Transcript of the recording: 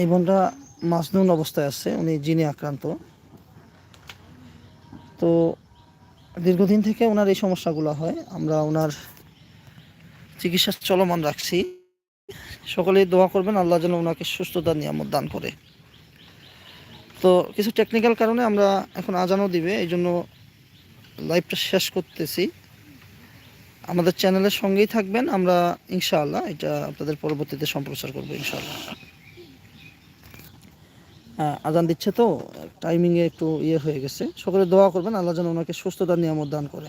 এই বোনটা মাজনুন অবস্থায় আছে, উনি জিনে আক্রান্ত। তো দীর্ঘদিন থেকে ওনার এই সমস্যাগুলো হয়, আমরা ওনার চিকিৎসা চলমান রাখছি। সকলেই দোয়া করবেন, আল্লাহ যেন ওনাকে সুস্থতা, নিয়ামত দান করে। তো কিছু টেকনিক্যাল কারণে আমরা এখন আজানও দিবে, এই জন্য লাইভটা শেষ করতেছি। আমাদের চ্যানেলের সঙ্গেই থাকবেন, আমরা ইনশাআল্লাহ এটা আপনাদের পরবর্তীতে সম্প্রচার করব ইনশাআল্লাহ। আজান দিচ্ছে তো, টাইমিংয়ে একটু ইয়ে হয়ে গেছে। সকলে দোয়া করবেন, আল্লাহ যেন ওনাকে সুস্থতা নিয়ামত দান করে।